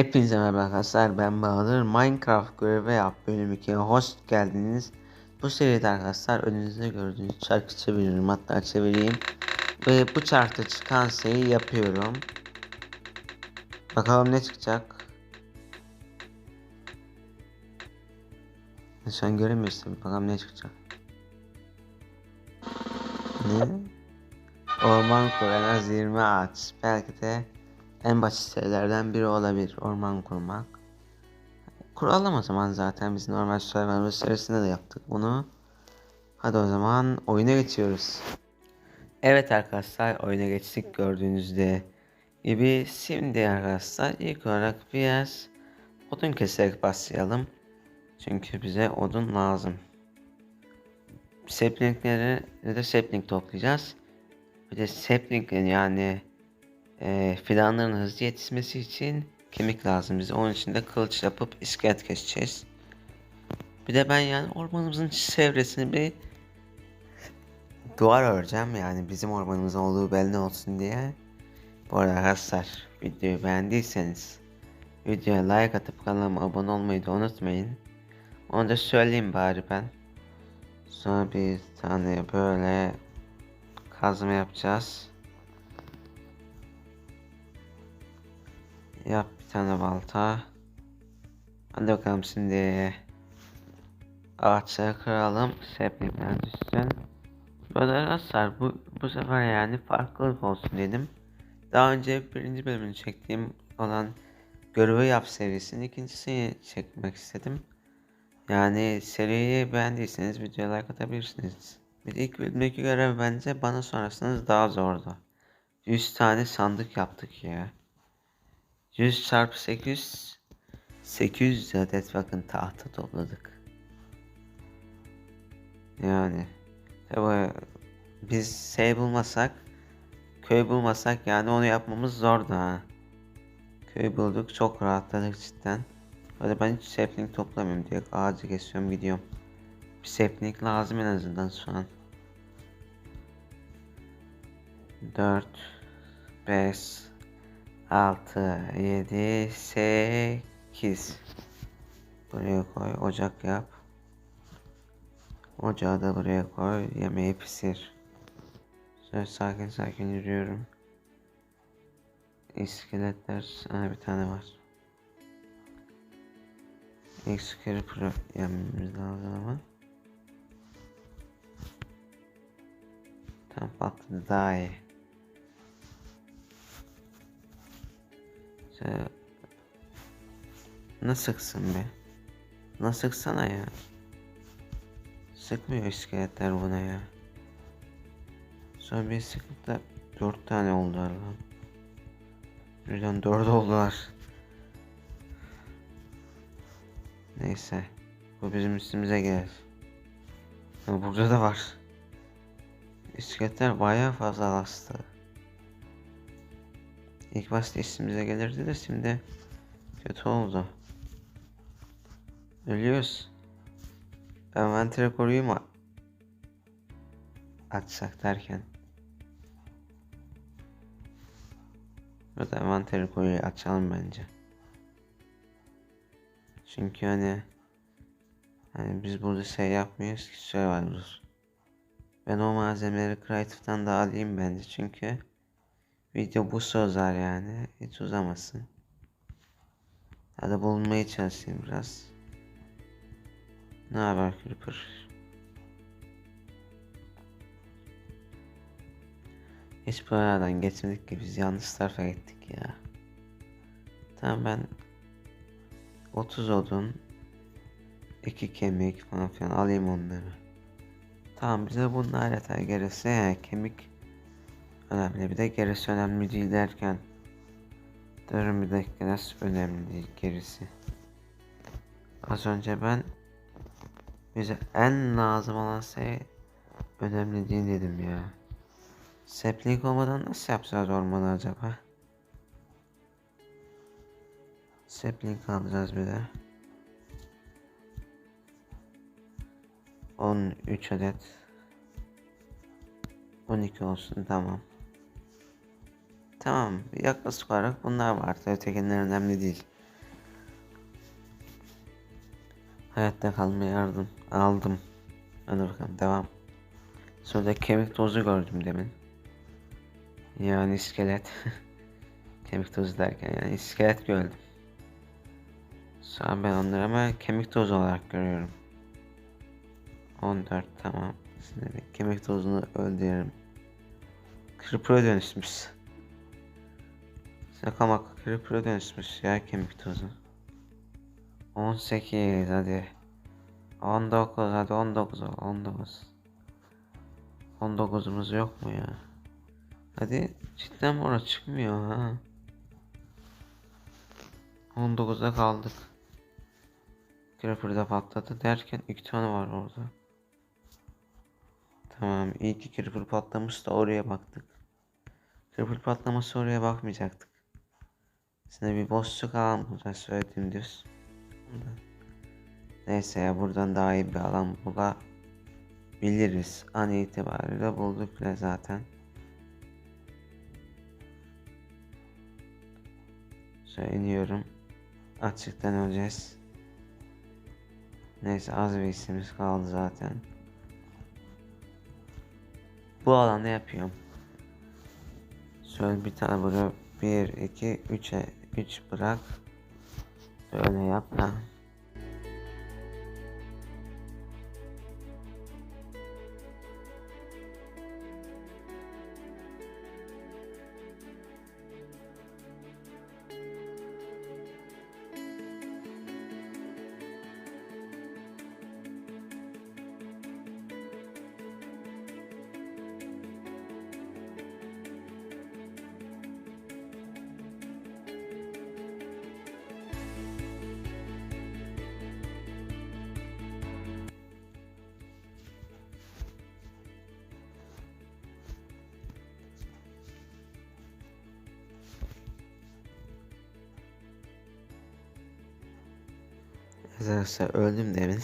Hepinize merhaba arkadaşlar ben Bahadır. Minecraft görevi yap bölüm 2'ye hoş geldiniz. Bu seride arkadaşlar önünüzde gördüğünüz çarkı çeviriyorum hatta çevireyim. Ve bu çarkta çıkan şeyi yapıyorum. Bakalım ne çıkacak? Şu an göremiyorsun bakalım ne çıkacak? Ne? Orman kur en az 20 ağaç. Belki de en basit şeylerden biri olabilir orman kurmak. Kuralım o zaman zaten biz normal Survivor serisinde de yaptık bunu. Hadi o zaman oyuna geçiyoruz. Evet arkadaşlar oyuna geçtik gördüğünüzde gibi. Şimdi arkadaşlar ilk olarak biraz odun keserek başlayalım. Çünkü bize odun lazım. Saplingleri de sapling toplayacağız. Bir de sapling yani e, fidanların hızlı yetişmesi için kemik lazım bize. Onun için de kılıç yapıp iskelet keseceğiz. Bir de ben yani ormanımızın çevresini bir duvar öreceğim. Yani bizim ormanımızın olduğu belli olsun diye. Bu arada arkadaşlar videoyu beğendiyseniz videoya like atıp kanalıma abone olmayı da unutmayın. Onu da söyleyeyim bari ben. Sonra bir tane böyle kazma yapacağız. Yap bir tane balta. Hadi bakalım şimdi ağaçları kıralım. Saplingler düşsün. Böyle arkadaşlar bu, bu sefer yani farklılık olsun dedim. Daha önce birinci bölümünü çektiğim olan görevi yap serisinin ikincisini çekmek istedim. Yani seriyi beğendiyseniz videoya like atabilirsiniz. Bir ilk bölümdeki görev bence bana sorarsanız daha zordu. 100 tane sandık yaptık ya. 100 çarpı 800 800 adet bakın tahta topladık. Yani tabi biz şey bulmasak köy bulmasak yani onu yapmamız zordu ha. Köy bulduk çok rahatladık cidden. Böyle ben hiç sapling toplamıyorum diye ağacı kesiyorum gidiyorum. Bir sapling lazım en azından şu an. 4 5 6 7 8 Buraya koy ocak yap. Ocağı da buraya koy yemeği pişir. Şöyle sakin sakin yürüyorum. İskeletler ha, bir tane var. X Creeper yememiz lazım ama. Tam patladı daha iyi. Şöyle. Nasıl sıksın be? Nasıl sıksana ya? Sıkmıyor iskeletler buna ya. Sonra bir sıkıp da dört tane oldular lan. Birden dört oldular. Neyse. Bu bizim üstümüze gelir. Burada da var. İskeletler bayağı fazla bastı. İlk başta üstümüze gelirdi de şimdi kötü oldu. Ölüyoruz. Envanteri koruyayım mı? Açsak derken. Burada envanteri koruyu açalım bence. Çünkü hani hani biz burada şey yapmıyoruz ki Survivor. Ben o malzemeleri Creative'dan da alayım bence çünkü video bu sözler yani hiç uzamasın. Hadi bulmaya çalışayım biraz. Ne haber Creeper? Hiç buralardan geçmedik ki biz yanlış tarafa gittik ya. Tamam ben 30 odun, 2 kemik falan filan alayım onları. Tamam bize bunlar yeter gerisi yani kemik önemli bir de gerisi önemli değil derken Durun bir dakika nasıl önemli değil gerisi. Az önce ben bize en lazım olan şey önemli değil dedim ya. Sapling olmadan nasıl yapacağız ormanı acaba? Sapling alacağız bir de. 13 adet. 12 olsun tamam. Tamam yaklaşık olarak bunlar vardı. Ötekiler önemli değil. Hayatta kalmaya yardım aldım. Hadi bakalım devam. Sonra kemik tozu gördüm demin. Yani iskelet. kemik tozu derken yani iskelet gördüm. Sonra ben onları ama kemik tozu olarak görüyorum. 14 tamam. Şimdi kemik tozunu öldürelim. Kırpıra dönüşmüş. Şaka maka Creeper'a dönüşmüş ya kemik tozu. 18 hadi. 19 hadi 19 ol 19. 19'umuz yok mu ya? Hadi cidden orası çıkmıyor ha? 19'da kaldık. Creeper da patladı derken iki tane var orada. Tamam iyi ki Creeper patlamış da oraya baktık. Creeper patlaması oraya bakmayacaktık. Şimdi bir boşluk alan bulacağız söylediğim düz. Neyse ya buradan daha iyi bir alan bulabiliriz. An itibariyle bulduk bile zaten. Şöyle iniyorum. Açıktan öleceğiz. Neyse az bir işimiz kaldı zaten. Bu alanda yapıyorum. Şöyle bir tane burada 1 2 3'e 3 bırak. Böyle yap ha. Arkadaşlar öldüm demin.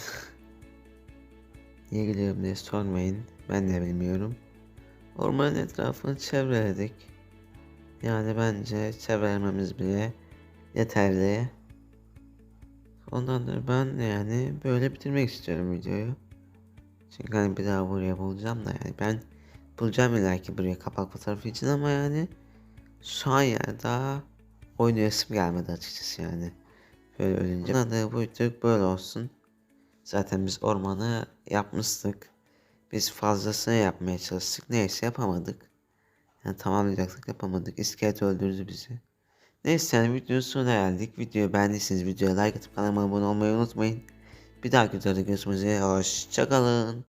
Niye gülüyorum diye sormayın. Ben de bilmiyorum. Ormanın etrafını çevreledik. Yani bence çevrelememiz bile yeterli. Ondandır ben yani böyle bitirmek istiyorum videoyu. Çünkü hani bir daha buraya bulacağım da yani ben bulacağım illaki buraya kapak fotoğrafı için ama yani şu an yani daha oynayasım gelmedi açıkçası yani. Böyle ölünce. Buna da böyle olsun. Zaten biz ormanı yapmıştık. Biz fazlasını yapmaya çalıştık. Neyse yapamadık. Yani tamamlayacaktık yapamadık. İskelet öldürdü bizi. Neyse yani videonun sonuna geldik. Videoyu beğendiyseniz videoya like atıp kanalıma abone olmayı unutmayın. Bir dahaki videoda görüşmek üzere. Hoşçakalın.